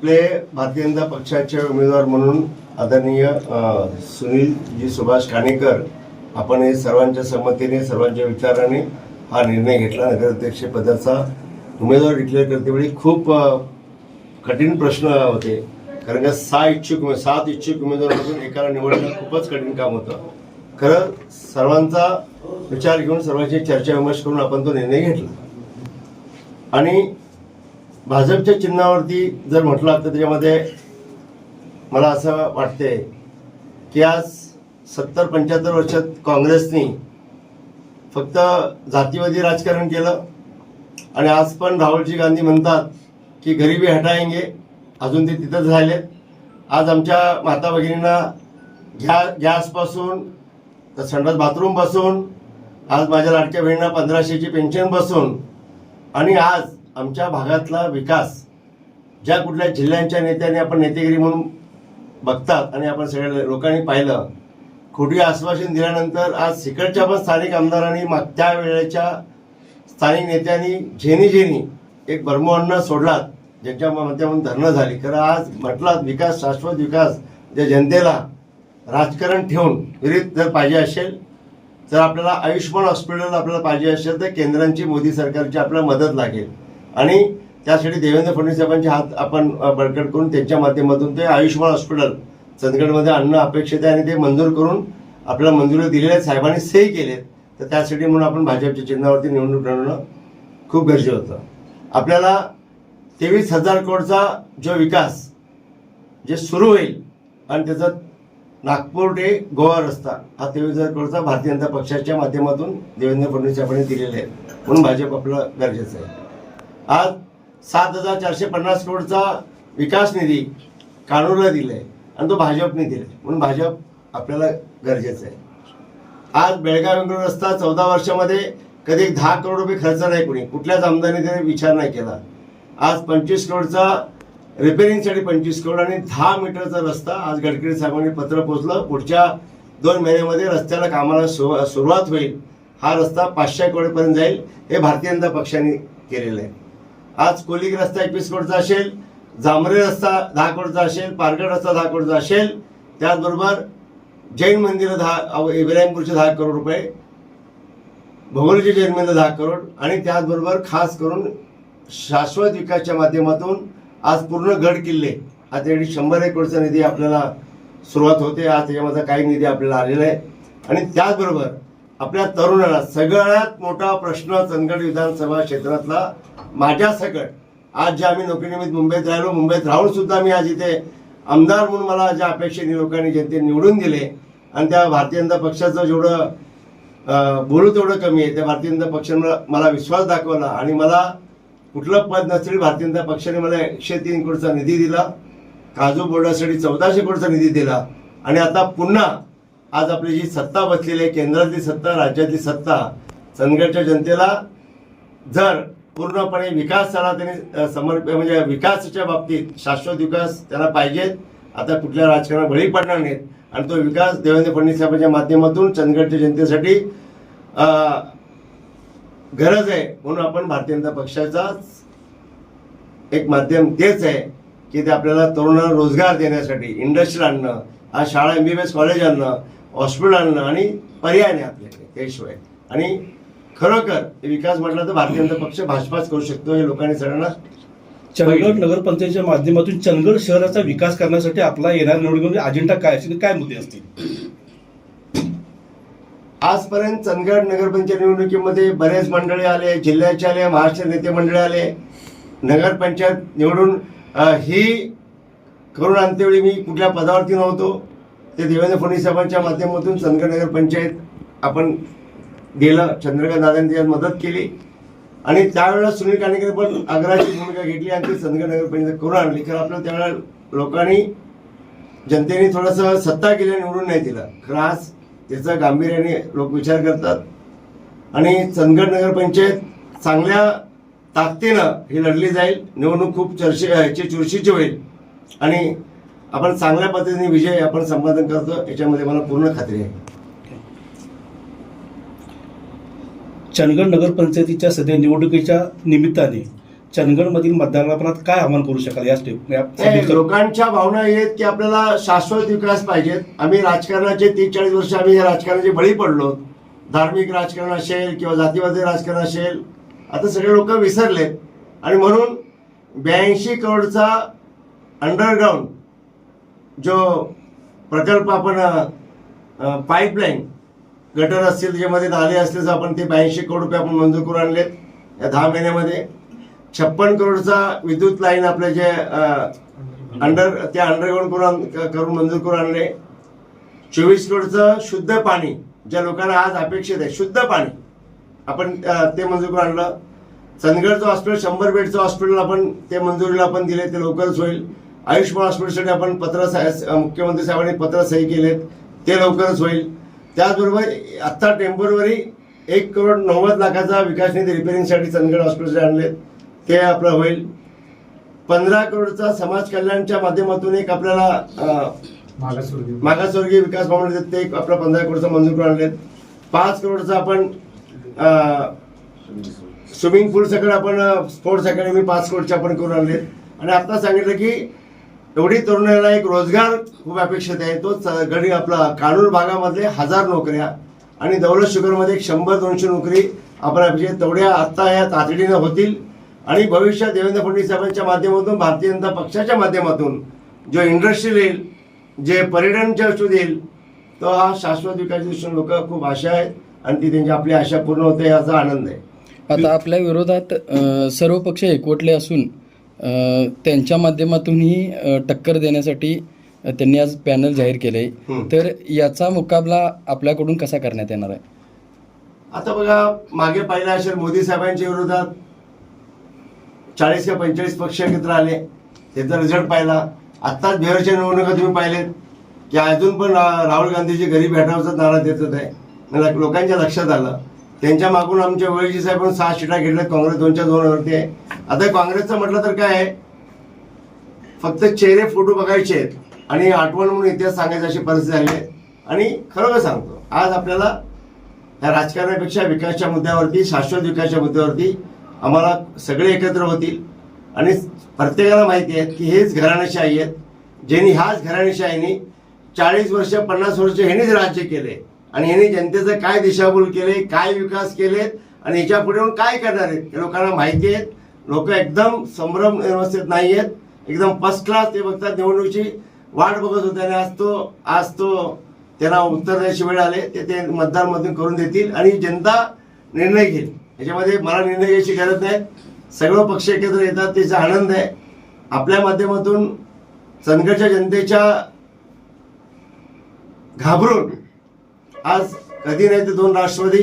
आपले भारतीय जनता पक्षाचे उमेदवार म्हणून आदरणीय सुनीलजी सुभाष काणेकर आपण हे सर्वांच्या संमतीने सर्वांच्या विचाराने हा निर्णय घेतला. नगराध्यक्ष पदाचा उमेदवार डिक्लेअर करतेवेळी खूप कठीण प्रश्न होते. कारण का सहा इच्छुक सात इच्छुक उमेदवारांमधून एकाला निवडणं खूपच कठीण काम होतं. खरं सर्वांचा विचार घेऊन सर्वांची चर्चा विमर्श करून आपण तो निर्णय घेतला. आणि भाजपच्या चिन्हावरती जर म्हटलं तर त्याच्यामध्ये मला असं वाटते की आज सत्तर पंच्याहत्तर वर्षात काँग्रेसनी फक्त जातीवादी राजकारण केलं. आणि आज पण राहुलजी गांधी म्हणतात की गरिबी हटायंगे अजून ते तिथंच राहिलेत आज आमच्या माता भगिनींना घ्या गॅसपासून तर संडास बाथरूमपासून आज माझ्या लाडक्या बहिणींना पंधराशेची पेन्शन बसून आणि आज आमच्या भागातला विकास ज्या कुठल्या जिल्ह्यांच्या नेत्यांनी आपण नेतेगिरी म्हणून बघतात आणि आपण सगळ्या लोकांनी पाहिलं खोटी आश्वासन दिल्यानंतर आज सिकडच्या पण स्थानिक आमदारांनी मागच्या वेळेच्या स्थानिक नेत्यांनी झेनी झेनी एक बर्मवन्न सोडलात ज्यांच्या माध्यमातून धरणं झाली. खरं आज म्हटलात विकास शाश्वत विकास ज्या जनतेला राजकारण ठेवून विरीत जर पाहिजे असेल जर आपल्याला आयुष्यमान हॉस्पिटल आपल्याला पाहिजे असेल तर केंद्रांची मोदी सरकारची आपल्याला मदत लागेल. आणि त्यासाठी देवेंद्र फडणवीस साहेबांचे हात आपण बळकट करून त्यांच्या माध्यमातून ते आयुष्यमान हॉस्पिटल चंदगडमध्ये आणणं अपेक्षित आहे आणि ते मंजूर करून आपल्याला मंजुरी दिलेल्या आहेत साहेबांनी सही केलेत तर त्यासाठी म्हणून आपण भाजपच्या चिन्हावरती निवडणूक लढवणं खूप गरजेचं होतं. आपल्याला तेवीस हजार कोटचा जो विकास जे सुरू होईल आणि त्याचा नागपूर ते गोवा रस्ता हा तेवीस हजार कोटचा भारतीय जनता पक्षाच्या माध्यमातून देवेंद्र फडणवीस साहेबांनी दिलेले आहे. म्हणून भाजप आपलं गरजेचं आहे. आज सात हजार चारशे पन्नास करोडचा विकास निधी कानूरला दिलाय आणि तो भाजपने दिलाय. म्हणून भाजप आपल्याला गरजेचं आहे. आज बेळगाव बेंगळूर रस्ता चौदा वर्षामध्ये कधी दहा करोड रुपये खर्च नाही कोणी. कुठल्याच आमदाराने त्याने विचार नाही केला. आज पंचवीस करोडचा रिपेरिंगसाठी पंचवीस करोड आणि दहा मीटरचा रस्ता आज गडकरी साहेबांनी पत्र पोचलं. पुढच्या दोन महिन्यामध्ये रस्त्याला कामाला सु- सुरुवात होईल. हा रस्ता पाचशे करोडपर्यंत जाईल हे भारतीय जनता पक्षाने केलेलं आहे. आज कोलिक रस्ता एकवीस कोटीचा असेल जांभरे रस्ता दहा कोटीचा असेल पारगड रस्ता दहा कोटीचा असेल त्याचबरोबर जैन मंदिरं दहा अव- इब्राहिमपूरचे दहा करोड रुपये भोगोलीचे जैन मंदिर दहा करोड आणि त्याचबरोबर खास करून शाश्वत विकासच्या माध्यमातून आज पूर्ण गड किल्ले आज त्यासाठी शंभर एक कोटीचा निधी आपल्याला सुरुवात होते आज त्याच्यामध्ये काही निधी आपल्याला आलेला आहे. आणि त्याचबरोबर आपल्या तरुणाला सगळ्यात मोठा प्रश्न चंदगड विधानसभा क्षेत्रातला माझ्या सकट. आज जे आम्ही नोकरीनिमित्त मुंबईत राहिलो मुंबईत राहून सुद्धा मी आज इथे आमदार म्हणून मला ज्या अपेक्षेने लोकांनी जनतेने निवडून दिले आणि त्या भारतीय जनता पक्षाचं जेवढं बोलू तेवढं कमी आहे त्या भारतीय जनता पक्षाने मला- मला विश्वास दाखवला आणि मला कुठलं पद नसेल भारतीय जनता पक्षाने मला एकशे तीन कोटीचा निधी दिला काजू बोर्डासाठी चौदाशे कोटीचा निधी दिला आणि आता पुन्हा आज आपली जी सत्ता बसलेली आहे केंद्रातली सत्ता राज्यातली सत्ता चंदगडच्या जनतेला जर पूर्णपणे विकास त्याला त्यांनी समर्प म्हणजे विकासाच्या बाबतीत शाश्वत विकास त्याला पाहिजेत. आता कुठल्या राजकारणात बळी पडणार नाहीत. आणि तो विकास देवेंद्र फडणवीस साहेबांच्या माध्यमातून चंदगडच्या जनतेसाठी गरज आहे. म्हणून आपण भारतीय जनता पक्षाचाच एक माध्यम तेच आहे की ते आपल्याला तरुणांना रोजगार देण्यासाठी इंडस्ट्री आणणं आज शाळा M B B S college आणणं हॉस्पिटल आणणं आणि पर्याय नाही आपल्याकडे त्याशिवाय आणि खरोखर विकास म्हटला तर भारतीय जनता पक्ष भाजपाच करू शकतो हे लोकांनी सगळ्यांना चंदगड नगरपंचायतीच्या माध्यमातून चंदगड शहराचा विकास करण्यासाठी आपला येणाऱ्या निवडणुकीमध्ये अजेंडा काय असेल काय मुद्दे असतील? आजपर्यंत चंदगड नगरपंचायत निवडणुकीमध्ये बरेच मंडळी आले जिल्ह्याचे आले महाराष्ट्र नेते मंडळी आले. नगरपंचायत निवडून ही करून आणतेवेळी मी कुठल्या पदावरती नव्हतो. ते देवेंद्र फडणवीस साहेबांच्या माध्यमातून चंदगड नगरपंचायत आपण गेलं चंद्रकांत दादांनी त्यात मदत केली. आणि त्यावेळेला सुनील काणेकर पण आग्रहाची भूमिका घेतली आणि ती चंदगड नगरपंचायत करून आणली. खरं आपल्याला त्यावेळेला लोकांनी जनतेने थोडंसं सत्ता केल्या निवडून नाही दिलं. खरं आज त्याचा गांभीर्याने लोक विचार करतात. आणि चंदगड नगरपंचायत चांगल्या ताकदीनं ही लढली जाईल. निवडणूक खूप चर्चे ह्याची चुरशीची होईल. आणि आपण चांगल्या पद्धतीने विजय आपण संपादन करतो याच्यामध्ये मला पूर्ण खात्री आहे. चंदगड नगरपंचायतीच्या सध्या निवडणुकीच्या निमित्ताने चंदगडमधील मतदारांना काय आव्हान करू शकाल या स्टेप या लोकांच्या भावना आहेत की आपल्याला शाश्वत विकास पाहिजेत आम्ही राजकारणाचे तीस चाळीस वर्ष आम्ही या राजकारणाचे बळी पडलो. धार्मिक राजकारण असेल किंवा जातीवादी राजकारण असेल आता सगळे लोक विसरलेत आणि म्हणून ब्याऐंशी करोडचा अंडरग्राऊंड जो प्रकल्प आपण पाईपलाईन गटर असतील त्याच्यामध्ये नाले असतील तर आपण ते ब्याऐंशी करोड रुपये आपण मंजूर करून आणलेत या दहा महिन्यामध्ये. छप्पन करोडचा विद्युत लाईन आपले जे अंडर त्या अंडरग्राऊंड करून करून मंजूर करून आणले. चोवीस करोडचं शुद्ध पाणी ज्या लोकांना आज अपेक्षित आहे शुद्ध पाणी आपण ते मंजूर करून आणलं. चंदगडचं हॉस्पिटल शंभर बेडचं हॉस्पिटल आपण ते मंजुरीला आपण दिले ते लवकरच होईल. आयुष्यमान हॉस्पिटलसाठी आपण पत्र मुख्यमंत्री साहेबांनी पत्र सही केलेत. ते लवकरच होईल. त्याचबरोबर आत्ता टेम्पोररी एक करोड नव्वद लाखाचा विकास निधी रिपेअरिंगसाठी चंदगड हॉस्पिटलचे आणलेत. ते आपलं होईल. पंधरा करोडचा समाज कल्याणच्या माध्यमातून एक आपल्याला मागासवर्गीय विकास. भवन ते एक आपला पंधरा करोडचा मंजूर करून आणलेत. पाच करोडचा आपण स्विमिंग पूल सगळं आपण स्पोर्ट्स अकॅडमी पाच करोडचे आपण करून आणलेत. आणि आता सांगितलं की एवढी तरुणाला एक रोजगार खूप अपेक्षित आहे. तो च- गडी आपला कानूर भागामध्ये हजार नोकऱ्या आणि दौलत शुगरमध्ये एक शंभर दोनशे नोकरी आपण अपेक्षित. तेवढ्या आत्ता या तातडीनं होतील. आणि भविष्यात देवेंद्र फडणवीस साहेबांच्या माध्यमातून भारतीय जनता पक्षाच्या माध्यमातून जो इंडस्ट्री येईल जे पर्यटनच्या दृष्टीत येईल तो हा शाश्वत विकासाच्या दृष्टीने लोक खूप आशा आहेत आणि ती त्यांची आपली आशा पूर्ण होते याचा आनंद आहे. आता आपल्या विरोधात सर्व पक्ष एकवटले असून त्यांच्या माध्यमातूनही टक्कर देण्यासाठी त्यांनी आज पॅनल जाहीर केले. तर याचा मुकाबला आपल्याकडून कसा करण्यात येणार आहे? आता बघा मागे पाहिलं असेल मोदी साहेबांच्या विरोधात चाळीस का पंचेचाळीस पक्ष एकत्र आले. त्याचा रिझल्ट पाहिला. आत्ताच बिहारच्या निवडणुका तुम्ही पाहिलेत की अजून पण राहुल गांधीची घरी भेटावचा नारा देतात आहे लोकांच्या लक्षात आलं. त्यांच्या मागून आमच्या वळजी साहेब सहा शिटा घेतल्यात काँग्रेस दोनच्या दोनवरती आहे. आता काँग्रेसचं म्हटलं तर काय आहे? फक्त चेहरे फोटो बघायचे आहेत. आणि आठवण म्हणून इतिहास सांगायची अशी परिस्थिती आली आहे. आणि खरोखर सांगतो आज आपल्याला या राजकारणापेक्षा विकासच्या मुद्द्यावरती शाश्वत विकासच्या मुद्द्यावरती आम्हाला सगळे एकत्र होतील. आणि प्रत्येकाला माहिती आहे की हेच घराणेशाही आहेत. ज्यांनी ह्याच घराणेशाहीने चाळीस वर्ष पन्नास वर्ष हेनेच राज्य केले. आणि यांनी जनतेचं काय दिशाभूल केले काय विकास केलेत आणि याच्यापुढे येऊन काय करणार आहेत हे लोकांना माहिती आहेत. लोक एकदम संभ्रम व्यवस्थित नाही आहेत एकदम फर्स्ट क्लास ते बघतात निवडणुकीची. वाट बघत होते आणि आज तो आज तो त्यांना उत्तर द्यायची वेळ आले ते ते मतदारमधून करून देतील आणि जनता निर्णय घेईल. याच्यामध्ये मला निर्णय घ्यायची गरज नाही. सगळं पक्ष एकत्र येतात त्याचा आनंद आहे. आपल्या माध्यमातून चंदगडच्या जनतेच्या घाबरून आज कधी नाही ते दोन राष्ट्रवादी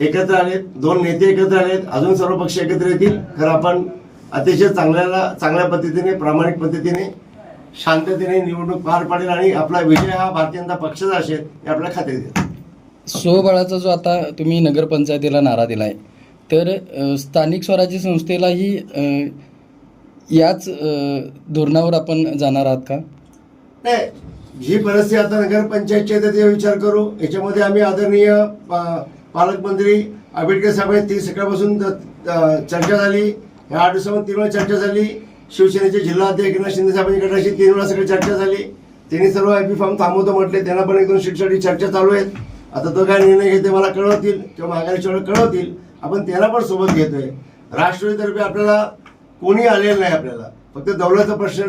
एकत्र आलेत दोन नेते एकत्र आलेत अजून सर्व पक्ष एकत्र येतील. खरं आपण अतिशय चांगल्याला चांगल्या पद्धतीने प्रामाणिक पद्धतीने शांततेने निवडणूक पार पाडेल आणि आपला विजय हा भारतीय जनता पक्षाचा असेल हे आपल्या खात्रीत येतं स्वबळाचा जो आता तुम्ही नगरपंचायतीला नारा दिलाय तर स्थानिक स्वराज्य संस्थेलाही याच धोरणावर आपण जाणार आहात का? नाही जी परिस्थिती आता नगरपंचायतची आहे त्याचा विचार करू. याच्यामध्ये आम्ही आदरणीय पा- पालकमंत्री आंबेडकर साहेब ती सकाळपासून चर्चा झाली. ह्या आठ दिवसामध्ये तीन वेळा चर्चा झाली. शिवसेनेचे जिल्हाध्यक्ष एकनाथ शिंदे साहेबांनी गटाशी तीन वेळा सगळी चर्चा झाली. त्यांनी सर्व आय पी फॉर्म थांबवतो म्हटले. त्यांना पण एक दोन सीटसाठी चर्चा चालू आहेत आता तो काय निर्णय घेते मला कळवतील किंवा माघारीच्या वेळेला कळवतील. आपण त्याला पण सोबत घेतोय. राष्ट्रवादीतर्फे आपल्याला कोणी आलेलं नाही आपल्याला. फक्त दौलतचा प्रश्न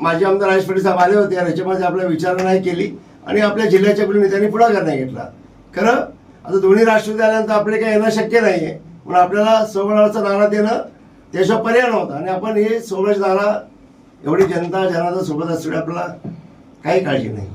माझे आमदार राजेश पाटील साहेब आले होते. आणि याच्यामध्ये आपल्या विचारणा नाही केली आणि आपल्या जिल्ह्याच्या कुणी नेत्यांनी पुढाकार नाही घेतला. खरं आता दोन्ही राष्ट्रवादी आल्यानंतर आपले काही येणं शक्य नाहीये. म्हणून आपल्याला सोबळाचा नारा देणं त्याशिवाय पर्याय नव्हता. आणि आपण हे सोबळाचा नारा एवढी जनता जनाचा सोबत असल्यामुळे आपल्याला काही काळजी नाही.